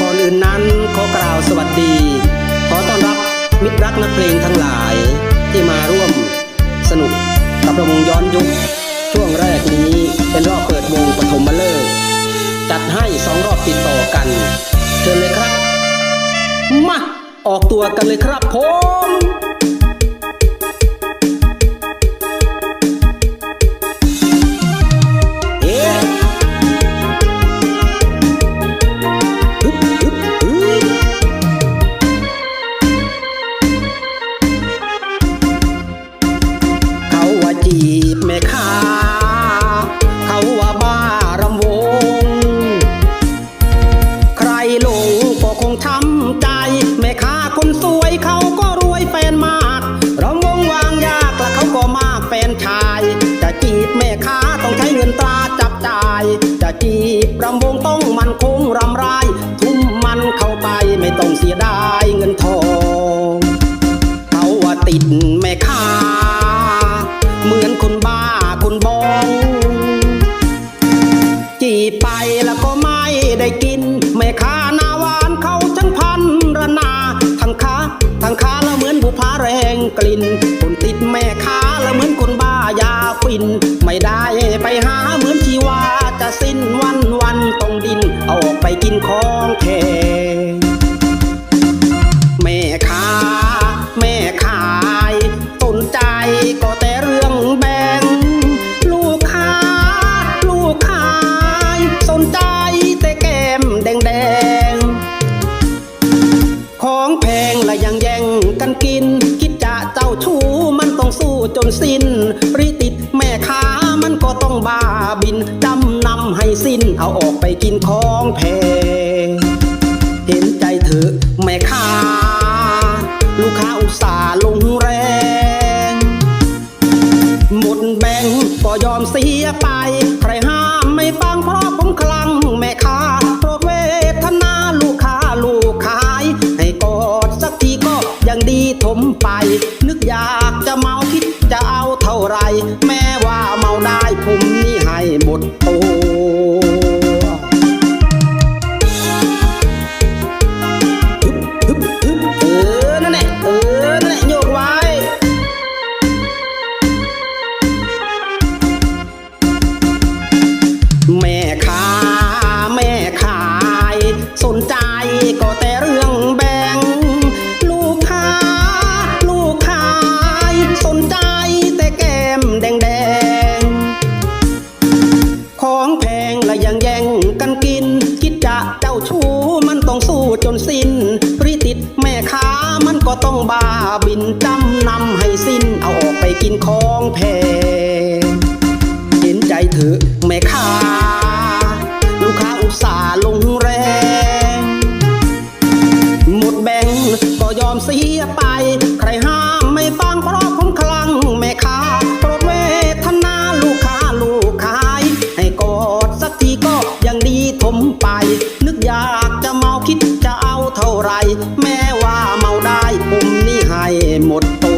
ก่อนอื่นนั้นขอกล่าวสวัสดี ขอต้อนรับมิตรรักนักเพลงทั้งหลายที่มาร่วมสนุกกับระวงย้อนยุค ช่วงแรกนี้เป็นรอบเปิดวงปฐมฤกษ์จัดให้สองรอบติดต่อกัน เชิญเลยครับ มา ออกตัวกันเลยครับผม แม่ค้าต้องใช้เงินตราจับจ่าย จะจีบรำวงต้องมันคงรำไรายทุ่มมันเข้าไปไม่ต้องเสียดายเงินทองเขาว่าติดแม่ค้า เหมือนคนบ้าคนบอง จีบไปแล้วก็ไม่ได้กิน แม่ค้าหน้าหวานเขาช่างพันระนา ทั้งค้าทั้งค้าแล้วเหมือนบุพาแรงกลิ่นคนติดแม่ค้าแล้วเหมือนคนบ้า ยาฟิน ไม่ได้ไปหาเหมือนชีวาจะสิ้นวันวันต้องดิน เอาออกไปกินของแขก สิ้นริติดแม่ค้ามันก็ต้องบ้าบินจำนำให้สิ้นเอาออกไปกินของแพงเห็นใจเถอแม่ค้า ลูกค้าอุตส่าห์ลงแรง หมดแบงก็ยอมเสียไป ใครห้ามไม่ฟังเพราะผมคลั่งแม่ค้า ถมไป นึกอยากจะเมาคิดจะเอาเท่าไร แม้ว่าเมาได้ผมนี่ให้หมดตัว และยังแย่งกันกิน คิดจะเจ้าชู้มันต้องสู้จนสิ้นริติดแม่ค้ามันก็ต้องบ้าบินจำนำให้สิ้น เอาออกไปกินของแพงเห็นใจเถอะแม่ค้า ห้หมดตั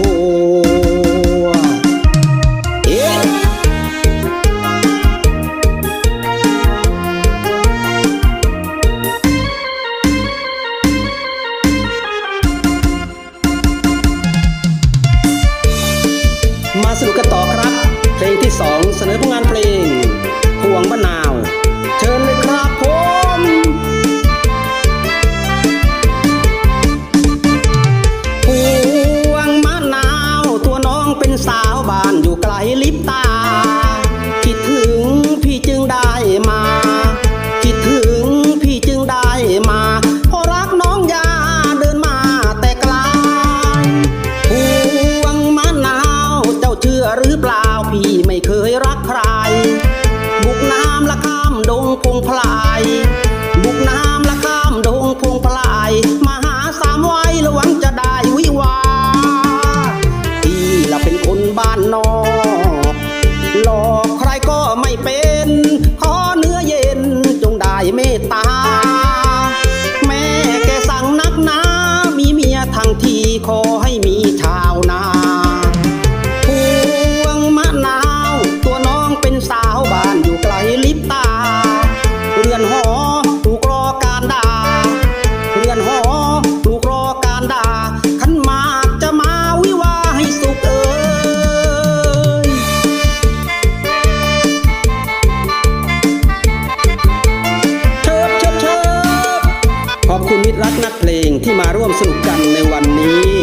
หรือเปล่าพี่ไม่เคยรักใคร บุกน้ำละข้ามดงพงพลาย สนุกกันในวันนี้